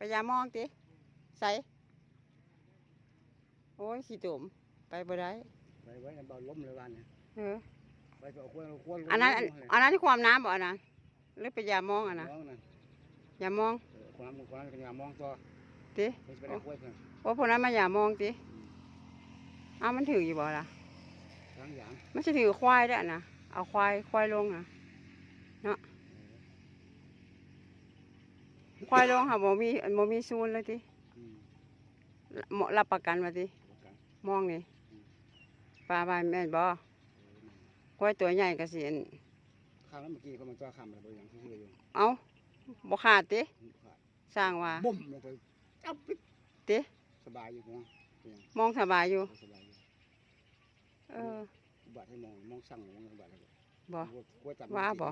ไปยามองติใส่โอ้ยขี้ตุ่มไปบ่ได้ไปไว้ในบ่อล้มเลยวันเนี่ยเออไปเอาควรเอาควรอันนั้นอันอันนั้นที่ความน้ำบ่อันนั้นหรือไปยามองอันนะมองนะยามองเออความน้ำความน้ำกันอย่ามองตัวติไปไปได้ควรเพิ่นโอ้พวกนั้นมายามองติเอามันถืออยู่บ่ล่ะทั้งอย่างมันจะถือควายได้นะเอาควายควายลงนะเนาะ ควายลงค่ะบ่มีบ่มีซูนเลยติอืมหมอรับประกันว่าติประกันมองนี่ปลาบานแม่นบ่ควายตัวใหญ่ก็สิอั่นข้างนั้นเมื่อกี้เขามันตัวข้ามอะไรบางอย่างที่เชื่ออยู่เอาบ่ขาดติขาดสร้างว่าบุ้มลงไปจับปิ๊บติสบายอยู่มั้งมองสบายอยู่สบายอยู่เออบัดให้มองมองสั่งมองบัดเลยบ่กล้วยตำว่าบ่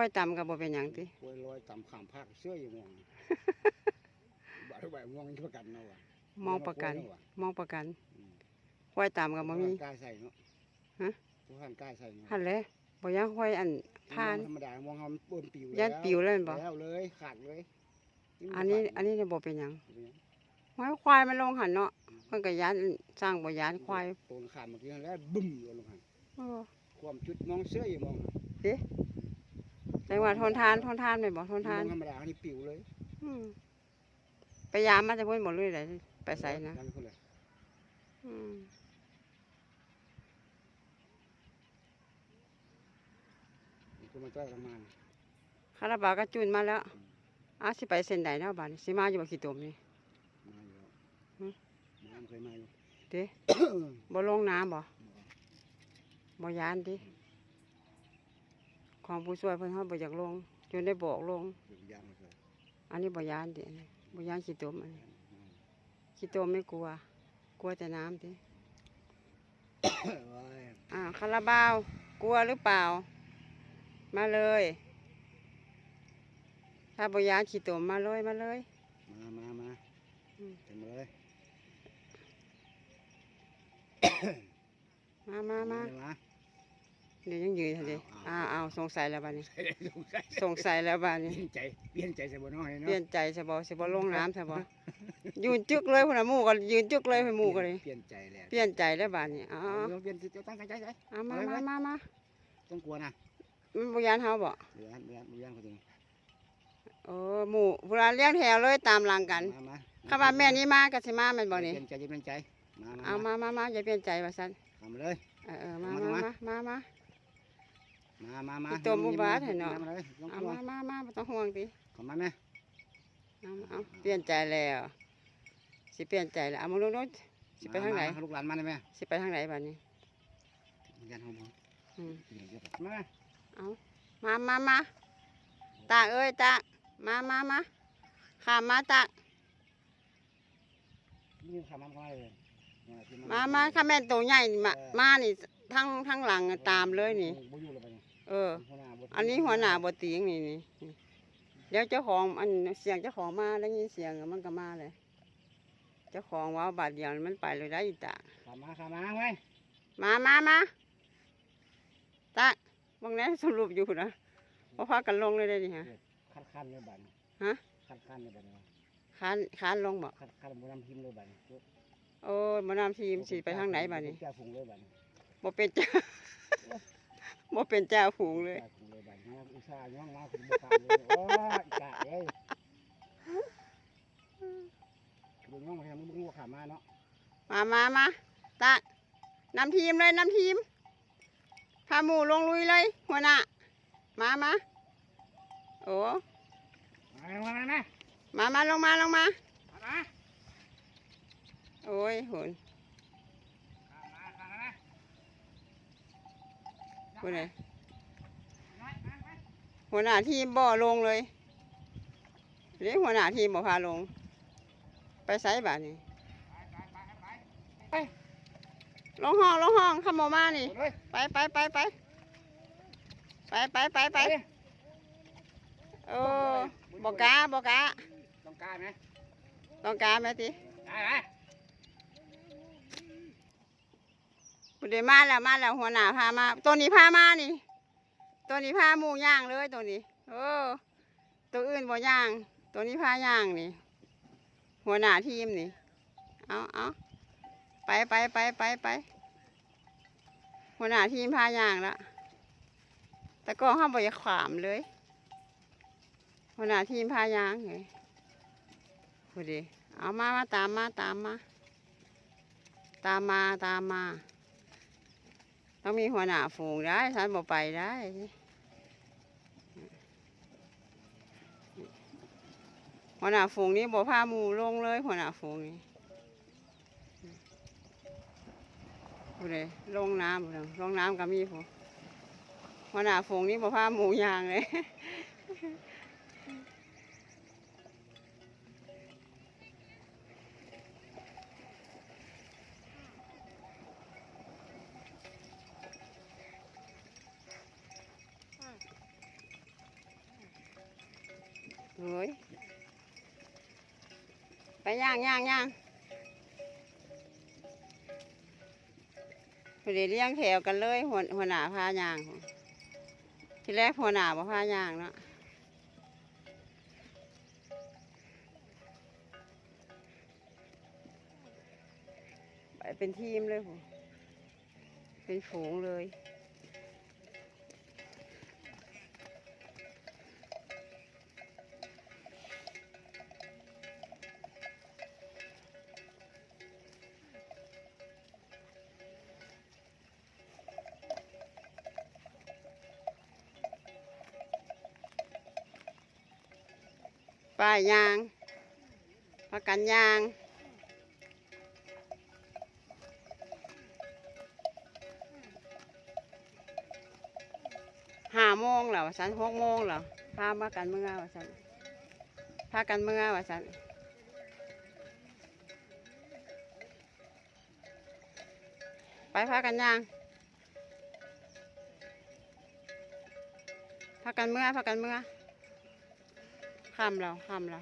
ควายต่ำก็บ่เป็นหยังติกล้วยลอยตำข้ามภาคเชื่ออยู่มองบัดให้แบบมองนี่ประกันเนาะว่ะมองประกันเาะว่ะมองประกันอืมควายต่ำก็บ่มีกล้าใส่เนาะฮะทุกท่านกล้าใส่เนาะหั่นแหละบ่อยังควายอันทานธรรมดามองเขามันเบิ่มปิวยันปิวเลยแม่นบ่ แล้วเลยขาดเลยอันนี้อันนี้เนี่ยบ่เป็นหยังเป็นหยังควายควายมันลงหันเนาะเพิ่นก็ยานสร้างบ่ยานควายโตนขาดเมื่อกี้นั่นแหล้วบึ้มลงหันเออ ความจุดมองเสื้ออยู่มอง แต่ว่าทนทานทนทานแม่นบ่ทนทานมองธรรมดาอันนี้ปิวเลยอืมไปยามมาจะเพิ่นบ่รู้ได้ไปไสนะนั่นคนเลยอืมนี่คือมันจ้อยประมาณคาราบาวก็จุนมาแล้วอ้าวสิไปเส้นใดเนาะบัดนี้สิมาอยู่บ่ขี้ตมนี่มาอยู่แล้วหึน้ำเคยมาอยู่เด้บ่ลงน้ำบ่บ่ยานติ ของผู้ช่วยเพิ่นเฮาบ่อยากลงจนได้บอกลงถึงยางมาเลยอันนี้บ่ยานติอันนี้บ่ยานขี้ตมอันนี้ขี้ตมไม่กลัว กลัวแต่น้ำติว้ายอ่าคาราบาว กลัวหรือเปล่า มาเลย ถ้าบยานขี้ตมมาเลยมาเลย มามามาอืมเต็มเลยมามามามา เดี๋ยวยังยืนอยู่ดิอ้าอ้าววอ้าวสงสัยแล้วบ้านี้ สงสัยสงสัยแล้วบ้าเปนี้ ลี่ยนใจเปลี่ยนใจใส่บนน้อยเปเนาะลี่ยนใจสบอสบอลงน้ำสบอยืนจึกเลยพุ่นน่ะหมู่ก็ยืนจึกเลยพุ่นหมู่ก็เลยเปลี่ยนใจแล้วเปลี่ยนใจแล้วบ้านี้อ้าเอาวเอาเปลี่ยนใจตั้งใจใจเอามามามามาต้องกลัวนะมันบยานเฮาบ่เดี๋ยวเดี๋ยวเดี๋ยวเขาจะเออหมู่เวลาเลี้ยงแถวเลยตามหลังกันมามาคำว่าแม่นี้มาก็สิมาแม่นบ่นี่เปลี่ยนใจเปลี่ยนใจมาเอามามามาอย่าเปลี่ยนใจว่าซั่นทำเลย เออเออมามามามามา มามามามามาพี่ตัวมุบาทให้เนาะมาเลยต้องเอากลัวมามามาบ่ต้องห่วงติเข้ามาแม่เอาเอาเปลี่ยนใจแล้วสิเปลี่ยนใจแล้วเอามาลงรถสิไปทางไหนมลูกหลานมาได้ไหมสิไปทางไหนบัดนี้ยันห้องผมอืมเดี๋ยวเดี๋ยวมาเอามามามาตาเอ้ยตามามามาข้ามมาตานี่ขามันเข้ามาเลยมามาข้าแม่นตัวใหญ่นี่มามานี่ทั้งทั้งหลังตามเลยนี่บ่อยู่ เลยไปนี่เออหัวหน้าบ่อันนี้หัวหน้าบ่ติงนี่นี่นี่เดี๋ยวเจ้าของอันเสียงเจ้าของมาได้ยินเสียงมันก็มาเลย เจ้าของเว่าบาดเดียวมันไปเลยได้อีตาขามาขามาไว้มามามาตาบางแน่สรุปอยู่นะว่าพากันลงเลยได้ดิฮะคัดคันเลยบัดนี้ฮะคัดคันเลยบัดนี้คานคานลงบ่คัดคันบ่นำพิมพ์เลยบัดนี้โอ้ยมานำทีมสิไปทางไหนบ้านี้เจ้าฝูงเลยบัดนี้บ่เป็นเจ้า บ่เป็นเจ้าฝูงเลยเจ้าฝูงเลยบัดนี้อุตส่าห์ย่องมาคุณบ่ขาดเลยโอ้ยกะเอ้ยเบิ่งย่องมาแทนมึงบ่ขามาเนาะมามามาตานำทีมเลยนำทีมพาหมูลงลุยเลยหัวหน้ามามาโอ้มามามามามามาลงมาลงมามามาโอ้ยหุ่น ขามาขามา หุ่นเลยน้อยมาไปหัวหน้าทีมบ่ลงเลยเรียกหัวหน้าทีมบ่พาลง ไปไสบ้านี่ไปไปไปลงห้องลงห้องขโมมานี่ไปเลยไปไปไปไปไปไปไปไปโอ้บอกกาบอกกาต้องการไหมต้องการไหมติได้ไห มปุเดมาแล้วมาแล้วหัวหน้าพามา ตัวนี้พามานี่ ตัวนี้พามูย่างเลยตัวนี้โอ้ตัวอื่นบ่ย่าง ตัวนี้พาย่างนี่ หัวหน้าทีมนี่ เอาเอาไปไปไปไปไปหัวหน้าทีมพาย่างละแต่ก็ห้ามบ่อยขวามเลยหัวหน้าทีมพาย่างไงพอดีเอามามาตามมาตามมา ตามมาตามมา ต้องมีหัวหน้าฝูงได้ฉันบอกไปได้หัวหน้าฝูงนี้บอกพาหมูลงเลยหัวหน้าฝูงนี้ผู้ใดลงน้ำผู้ใดลงน้ำก็มีผู้หัวหน้าฝูงนี้บอกพาหมูยางเลย เฮ้ยไปย่างย่างย่างพอดีเลี้ยงแถวกันเลยหัวหัวหน้าพาย่าง ทีแรกหัวหน้าบ่พาย่างเนาะไปเป็นทีมเลยผมเป็นฝูงเลย ป้ายยางประกันยาง ห้าโมงแล้วสันหกโมงแล้วพามากันเมื่อวะสันพากันเมื่อวะสันไปพากันยางพากันเมื่อพากันเมื่อ ข้ามเราข้ามเรา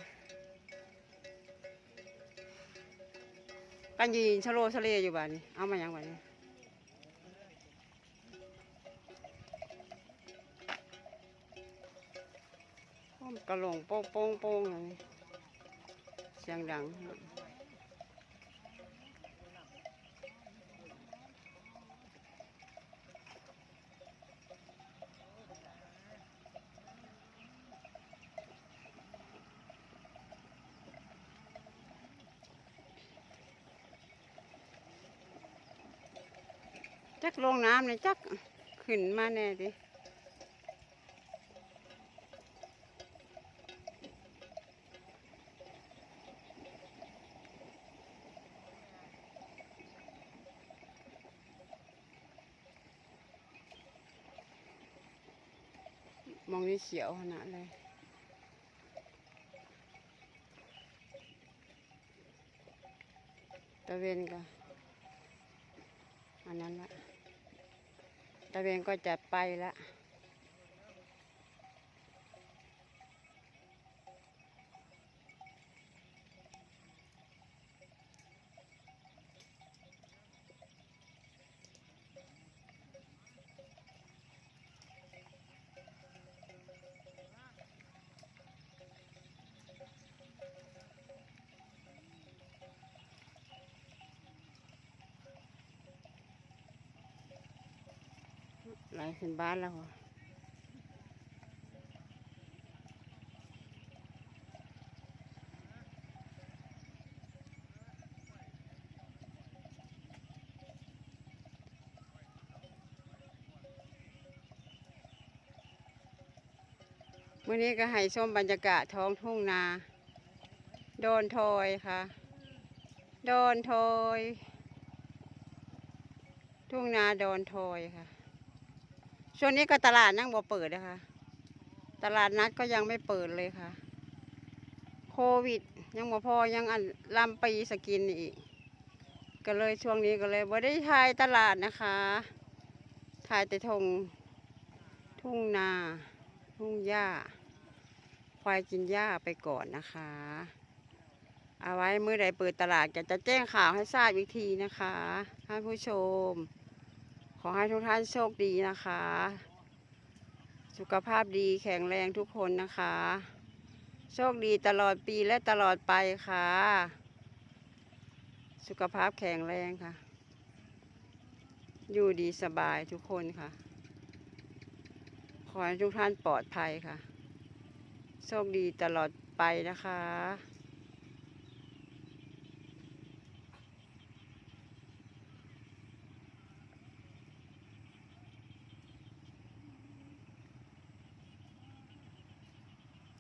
กันยืนชะโลชะเลอยู่บ้านนี้ เอามาอย่างบ้านนี้โอ้มกระโหลงโป้งโป้งโป้งเลยเสียงดัง จักลงน้ำเลยจักขึ้นมาแน่ดิมองนี่เขียวขนาดเลยตะเวนก็อันนั้นแหละ ตะเวนก็จะไปละ หลขึ้นบ้านแล้ววันนี้ก็ให้ชมบรรยากาศท้องทุ่งนา โดนโทยค่ะ โดนโทยทุ่งนาโดนโทยค่ะ ช่วงนี้ก็ตลาดยังบ่เปิดนะคะ ตลาดนัดก็ยังไม่เปิดเลยค่ะ โควิด ยังบ่พอยังอันลำปีสกินอีก ก็เลยช่วงนี้ก็เลยบ่ได้ถ่ายตลาดนะคะถ่ายแต่ทงทุ่งนา ทุ่งหญ้าควายกินหญ้าไปก่อนนะคะ เอาไว้เมื่อใดเปิดตลาดจะจะแจ้งข่าวให้ทราบอีกทีนะคะท่านผู้ชม ขอให้ทุกท่านโชคดีนะคะ สุขภาพดีแข็งแรงทุกคนนะคะ โชคดีตลอดปีและตลอดไปค่ะ สุขภาพแข็งแรงค่ะ อยู่ดีสบายทุกคนค่ะ ขอให้ทุกท่านปลอดภัยค่ะ โชคดีตลอดไปนะคะ